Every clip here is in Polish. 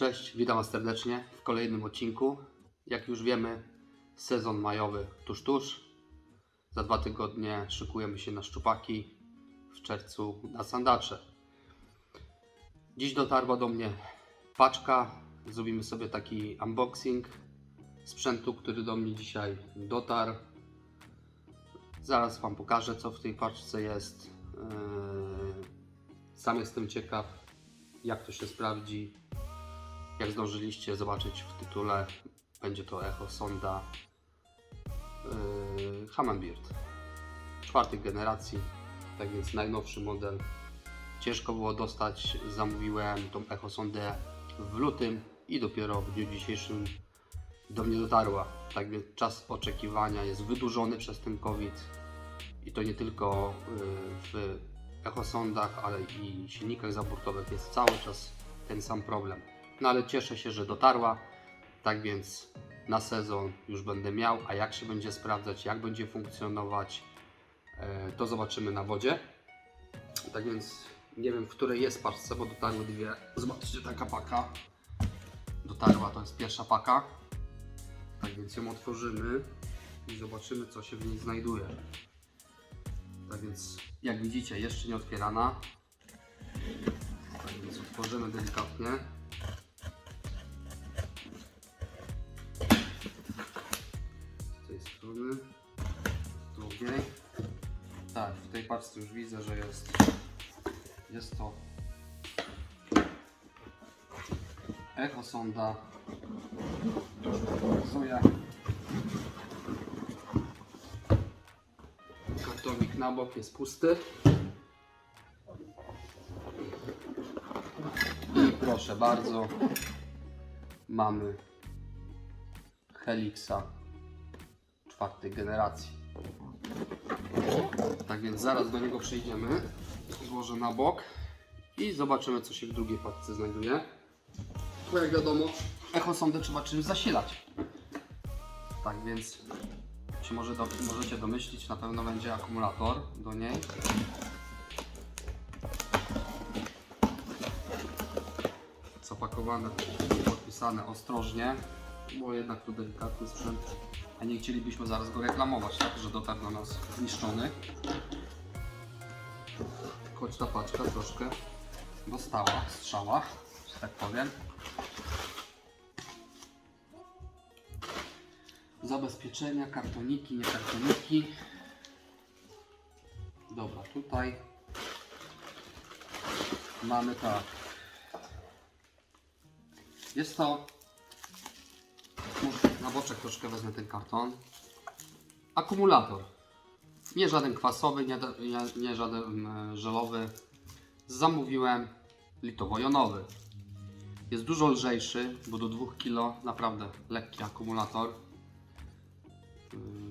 Cześć, witam Was serdecznie w kolejnym odcinku. Jak już wiemy, sezon majowy tuż tuż. Za dwa tygodnie szykujemy się na szczupaki, w czerwcu na sandacze. Dziś dotarła do mnie paczka. Zrobimy sobie taki unboxing sprzętu, który do mnie dzisiaj dotarł. Zaraz Wam pokażę, co w tej paczce jest. Yy, Sam jestem ciekaw, jak to się sprawdzi. Jak zdążyliście zobaczyć w tytule, będzie to Echo Sonda yy, Hammerbeard czwartej generacji, tak więc najnowszy model. Ciężko było dostać, zamówiłem tą Echo Sondę w lutym i dopiero w dniu dzisiejszym do mnie dotarła. Tak więc czas oczekiwania jest wydłużony przez ten COVID i to nie tylko yy, w echosondach, ale i silnikach zaburtowych jest cały czas ten sam problem. No ale cieszę się, że dotarła. Tak więc na sezon już będę miał, a jak się będzie sprawdzać, jak będzie funkcjonować, e, to zobaczymy na wodzie. Tak więc nie wiem, w której jest paczce, bo dotarły dwie. Zobaczcie, taka paka. Dotarła, to jest pierwsza paka. Tak więc ją otworzymy i zobaczymy, co się w niej znajduje. Tak więc, jak widzicie, jeszcze nie otwierana. Tak więc otworzymy delikatnie. Z drugiej. Tak, w tej paczce już widzę, że jest, jest to Echo sonda. Już pokazuję. Kartonik na bok jest pusty. I proszę bardzo, mamy Helixa czwartej generacji. Tak więc zaraz do niego przejdziemy. Złożę na bok i zobaczymy, co się w drugiej paczce znajduje. Bo jak wiadomo, echo sondę trzeba czymś zasilać. Tak więc się może do, możecie domyślić, na pewno będzie akumulator do niej. Zapakowane, podpisane ostrożnie, bo jednak to delikatny sprzęt, a nie chcielibyśmy zaraz go reklamować, tak, że dotarł do nas zniszczony. Choć ta paczka troszkę dostała strzała, że tak powiem. Zabezpieczenia, kartoniki, nie kartoniki. Dobra, tutaj mamy tak. Jest to. Na boczek troszkę wezmę ten karton. Akumulator. Nie żaden kwasowy, nie, nie, nie żaden e, żelowy. Zamówiłem litowo-jonowy. Jest dużo lżejszy, bo do 2 kg naprawdę lekki akumulator.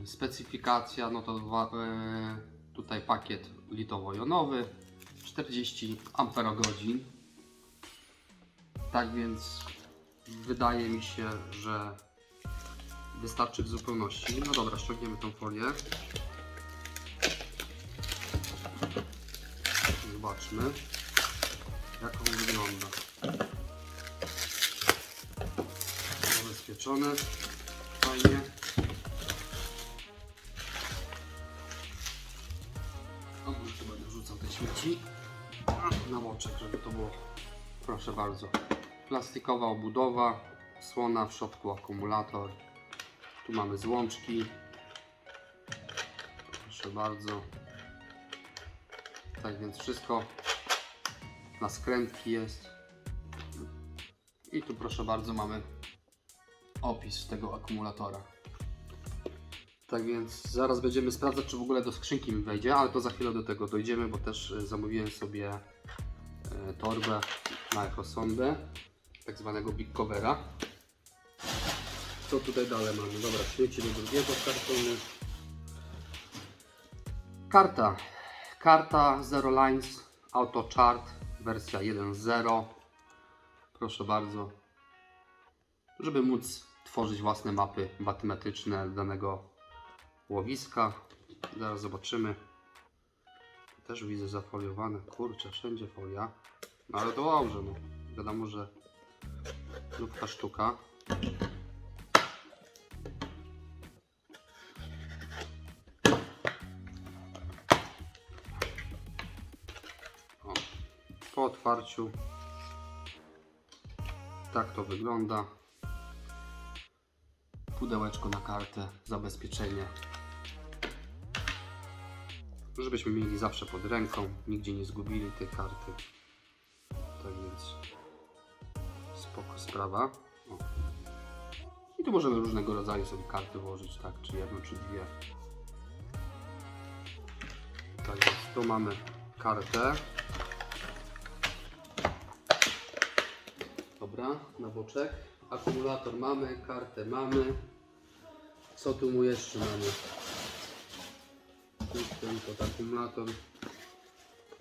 Yy, Specyfikacja, no to dwa, yy, tutaj pakiet litowo-jonowy 40 amperogodzin. Tak więc wydaje mi się, że wystarczy w zupełności. No dobra, ściągniemy tą folię. Zobaczmy, jak on wygląda. Zabezpieczony. Fajnie. O, tu będę wrzucał te śmieci na moczek, żeby to było. Proszę bardzo. Plastikowa obudowa, słona w środku akumulator. Tu mamy złączki. Proszę bardzo. Tak więc wszystko na skrętki jest. I tu proszę bardzo mamy opis tego akumulatora. Tak więc zaraz będziemy sprawdzać, czy w ogóle do skrzynki mi wejdzie, ale to za chwilę do tego dojdziemy, bo też e, zamówiłem sobie e, torbę na echosondę, tak zwanego big covera. Co tutaj dalej mamy? Dobra, śmieci do drugiego kartonu. Karta. Karta Zero Lines Auto Chart wersja 1.0. Proszę bardzo. Żeby móc tworzyć własne mapy matematyczne danego łowiska. Zaraz zobaczymy. Też widzę zafoliowane. Kurczę, wszędzie folia. No ale to dobrze, no. Wiadomo, że lub ta sztuka. Po otwarciu tak to wygląda. Pudełeczko na kartę, zabezpieczenie. Żebyśmy mieli zawsze pod ręką, nigdzie nie zgubili tej karty. Tak więc spoko sprawa. O. I tu możemy różnego rodzaju sobie karty włożyć, tak, czy jedną, czy dwie. Tak więc tu mamy kartę. Dobra, na boczek. Akumulator mamy, kartę mamy. Co tu mu jeszcze mamy? Ten to akumulator.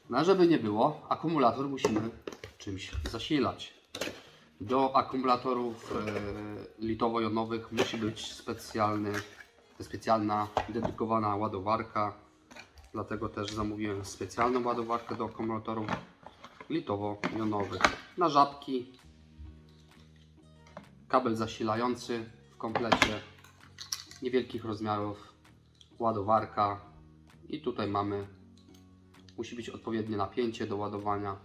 No żeby nie było, akumulator musimy czymś zasilać. Do akumulatorów e, litowo-jonowych musi być specjalny, specjalna, dedykowana ładowarka. Dlatego też zamówiłem specjalną ładowarkę do akumulatorów litowo-jonowych. Na żabki kabel zasilający w komplecie niewielkich rozmiarów, ładowarka i tutaj mamy, musi być odpowiednie napięcie do ładowania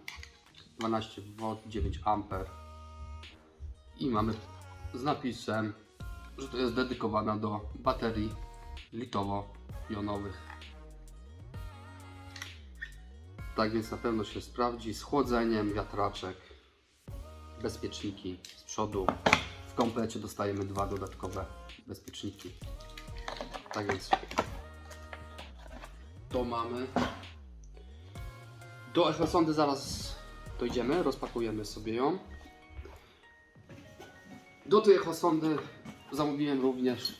12 V, 9 A i mamy z napisem, że to jest dedykowana do baterii litowo-jonowych. Tak więc na pewno się sprawdzi z chłodzeniem, wiatraczek, bezpieczniki z przodu. Komplecie dostajemy dwa dodatkowe bezpieczniki. Tak więc to mamy. Do echosondy zaraz dojdziemy, rozpakujemy sobie ją. Do tej echosondy zamówiłem również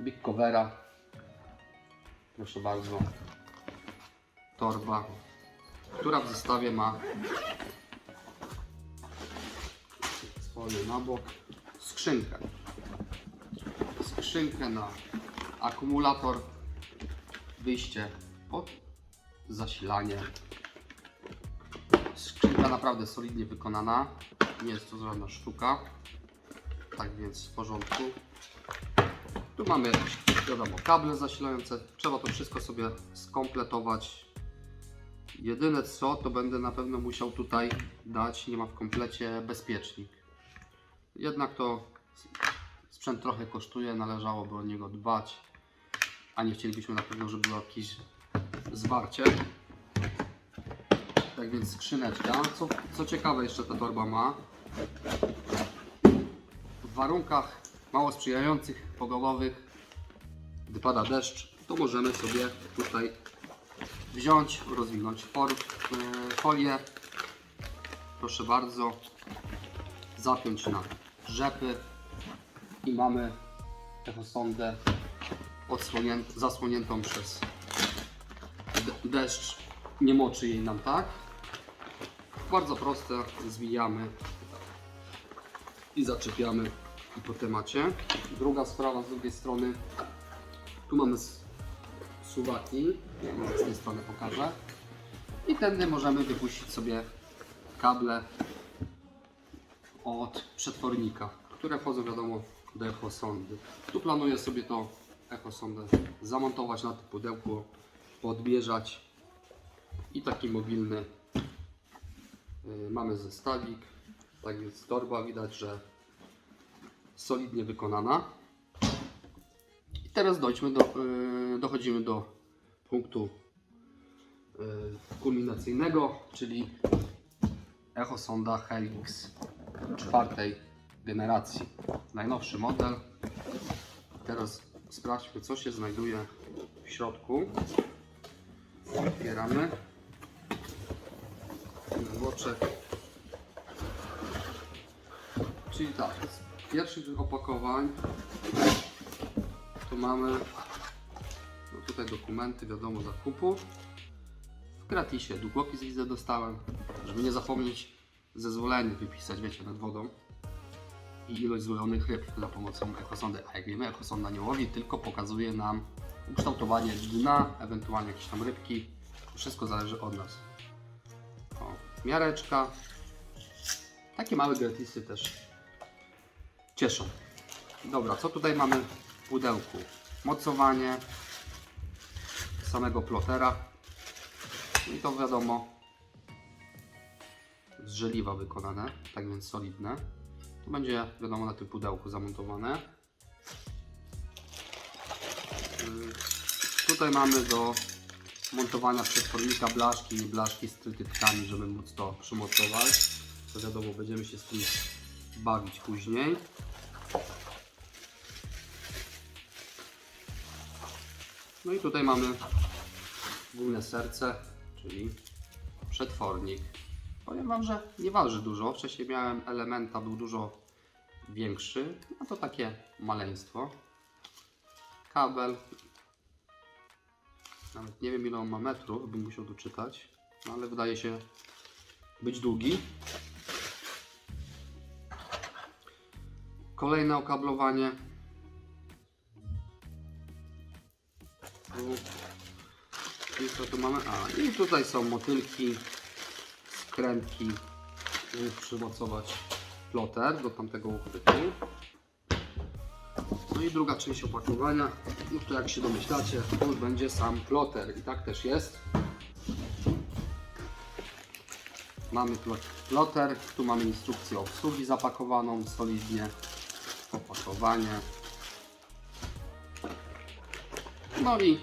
Big Covera. Proszę bardzo. Torba, która w zestawie ma swoje na bok skrzynkę. Skrzynkę na akumulator, wyjście pod zasilanie. Skrzynka naprawdę solidnie wykonana, nie jest to żadna sztuka, tak więc w porządku. Tu mamy jakieś, wiadomo, kable zasilające, trzeba to wszystko sobie skompletować. Jedyne co, to będę na pewno musiał tutaj dać, nie ma w komplecie bezpiecznik. Jednak to sprzęt trochę kosztuje, należałoby o niego dbać, a nie chcielibyśmy na pewno, żeby było jakieś zwarcie. Tak więc skrzyneczka. Co, co ciekawe jeszcze ta torba ma. W warunkach mało sprzyjających, pogodowych, gdy pada deszcz, to możemy sobie tutaj wziąć, rozwinąć e, folię. Proszę bardzo, zapiąć na rzepy i mamy echosondę odsłonię- zasłoniętą przez de- deszcz. Nie moczy jej nam tak. Bardzo proste, zwijamy i zaczepiamy i po temacie. Druga sprawa z drugiej strony, tu mamy suwaki, może z tej strony pokażę. I tędy możemy wypuścić sobie kable od przetwornika, które wchodzą wiadomo do echosondy. Tu planuję sobie to echosondę zamontować na to pudełku, podbieżać i taki mobilny y, mamy zestawik. Tak więc torba widać, że solidnie wykonana. I teraz dojdźmy do, y, dochodzimy do punktu y, kulminacyjnego, czyli Echo Sonda Helix czwartej generacji. Najnowszy model. Teraz sprawdźmy, co się znajduje w środku. Otwieramy. Boczek. Czyli tak, z pierwszych opakowań tu mamy no tutaj dokumenty, wiadomo, zakupu. W gratisie długopis widzę dostałem, żeby nie zapomnieć zezwolenie wypisać, wiecie, nad wodą i ilość złojonych ryb za pomocą echosondy. A jak wiemy, echosonda nie łowi, tylko pokazuje nam ukształtowanie dna, ewentualnie jakieś tam rybki. Wszystko zależy od nas. O, miareczka. Takie małe gratisy też cieszą. Dobra, co tutaj mamy w pudełku? Mocowanie samego plotera. I to wiadomo z żeliwa wykonane, tak więc solidne. To będzie wiadomo na tym pudełku zamontowane. Yy, Tutaj mamy do montowania przetwornika blaszki i blaszki z trytytkami, żeby móc to przymocować. To wiadomo, będziemy się z tym bawić później. No i tutaj mamy główne serce, czyli przetwornik. Powiem Wam, że nie waży dużo. Wcześniej miałem elementa, był dużo większy, a to takie maleństwo. Kabel. Nawet nie wiem ile on ma metrów, bym musiał doczytać, no ale wydaje się być długi. Kolejne okablowanie. I co tu mamy? A, i tutaj są motylki, żeby przymocować ploter do tamtego uchwytu. No i druga część opakowania, już to jak się domyślacie, to już będzie sam ploter i tak też jest. Mamy plo- ploter, tu mamy instrukcję obsługi zapakowaną solidnie, opakowanie. No i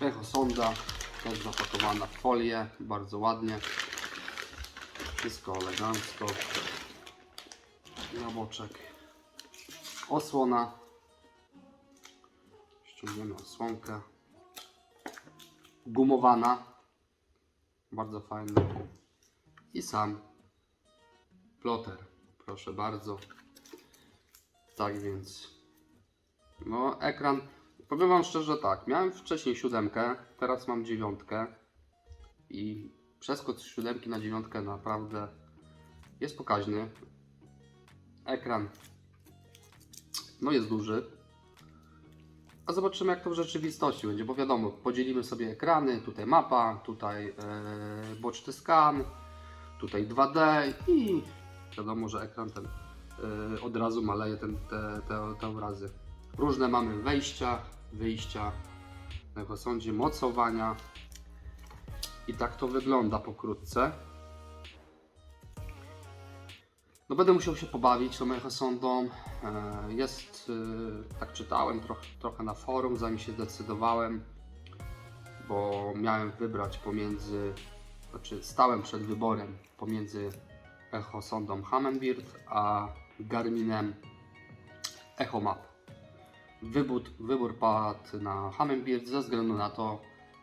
echo sonda, też zapakowana w folię, bardzo ładnie. Wszystko elegancko. Jaboczek. Osłona. Ściągniemy osłonkę. Gumowana. Bardzo fajny. I sam ploter. Proszę bardzo. Tak więc. No, ekran. Powiem Wam szczerze tak. Miałem wcześniej siódemkę, teraz mam dziewiątkę. I przeskok z siódemki na dziewiątkę naprawdę jest pokaźny. Ekran no jest duży. A zobaczymy jak to w rzeczywistości będzie, bo wiadomo, podzielimy sobie ekrany, tutaj mapa, tutaj e, boczny skan, tutaj 2D i wiadomo, że ekran ten e, od razu maleje ten, te, te, te obrazy. Różne mamy wejścia, wyjścia, na sądzie mocowania i tak to wygląda pokrótce. No będę musiał się pobawić tą echosondą. E, Jest, e, tak czytałem trochę, trochę na forum, zanim się zdecydowałem, bo miałem wybrać pomiędzy, znaczy stałem przed wyborem pomiędzy echosondą Humminbird a Garminem EchoMap. Wybór, wybór padł na Humminbird ze względu na to,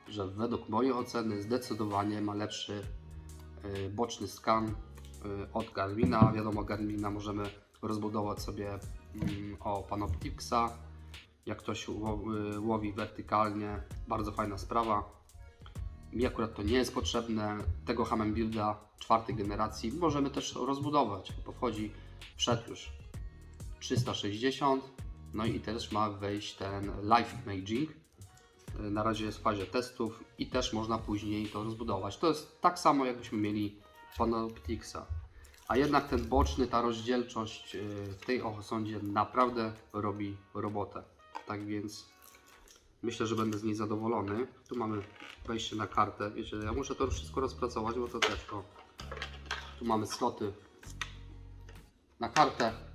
że według mojej oceny zdecydowanie ma lepszy e, boczny skan y, od Garmina. Wiadomo, Garmina możemy rozbudować sobie mm, o Panoptixa. Jak ktoś y, łowi wertykalnie, bardzo fajna sprawa. Mi akurat to nie jest potrzebne. Tego Humminbirda czwartej generacji możemy też rozbudować, bo wchodzi przed już 360. No i też ma wejść ten Life Imaging. Y, Na razie jest w fazie testów i też można później to rozbudować. To jest tak samo, jakbyśmy mieli Panoptixa. A jednak ten boczny, ta rozdzielczość y, w tej ochosądzie naprawdę robi robotę. Tak więc myślę, że będę z niej zadowolony. Tu mamy wejście na kartę. Wiecie, ja muszę to wszystko rozpracować, bo to też to. Tu mamy sloty na kartę.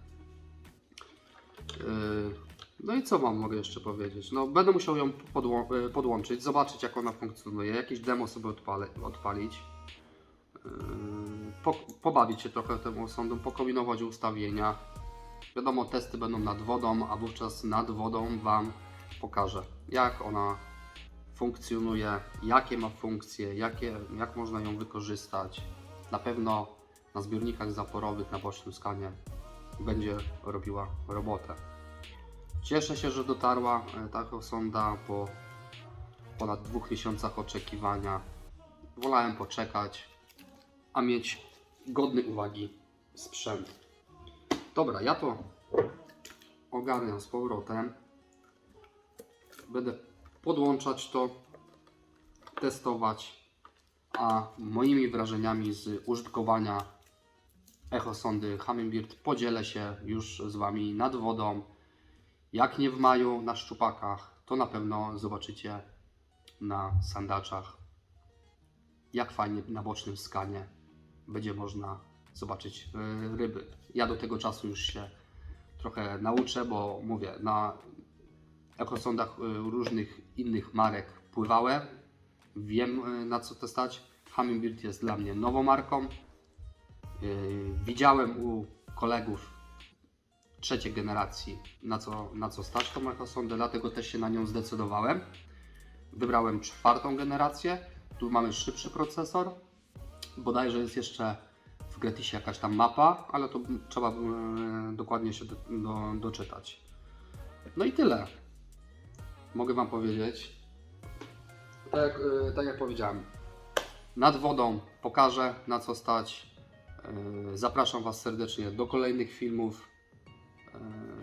Yy, No i co Wam mogę jeszcze powiedzieć? No, będę musiał ją podło- y, podłączyć, zobaczyć jak ona funkcjonuje, jakieś demo sobie odpalić, yy, po, pobawić się trochę tą sondą, pokombinować ustawienia. Wiadomo, testy będą nad wodą, a wówczas nad wodą Wam pokażę, jak ona funkcjonuje, jakie ma funkcje, jakie, jak można ją wykorzystać. Na pewno na zbiornikach zaporowych, na bocznym skanie będzie robiła robotę. Cieszę się, że dotarła e, ta sonda po ponad dwóch miesiącach oczekiwania. Wolałem poczekać, a mieć godny uwagi sprzęt. Dobra, ja to ogarniam z powrotem. Będę podłączać to, testować, a moimi wrażeniami z użytkowania Echo Sondy Hummingbird podzielę się już z Wami nad wodą. Jak nie w maju na szczupakach, to na pewno zobaczycie na sandaczach, jak fajnie na bocznym skanie będzie można zobaczyć y, ryby. Ja do tego czasu już się trochę nauczę, bo mówię, na ekosondach y, różnych innych marek pływałem. Wiem y, na co to stać. Hummingbird jest dla mnie nową marką. Widziałem u kolegów trzeciej generacji na co, na co stać tą ekosondę, dlatego też się na nią zdecydowałem. Wybrałem czwartą generację. Tu mamy szybszy procesor. Bodajże jest jeszcze w Gretisie jakaś tam mapa, ale to trzeba e, dokładnie się do, do, doczytać. No i tyle. Mogę Wam powiedzieć. Tak e, tak jak powiedziałem, nad wodą pokażę na co stać. E, Zapraszam Was serdecznie do kolejnych filmów,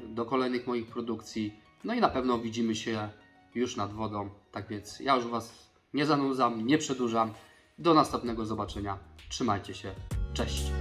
do kolejnych moich produkcji. No i na pewno widzimy się już nad wodą. Tak więc ja już Was nie zanudzam, nie przedłużam. Do następnego zobaczenia. Trzymajcie się. Cześć.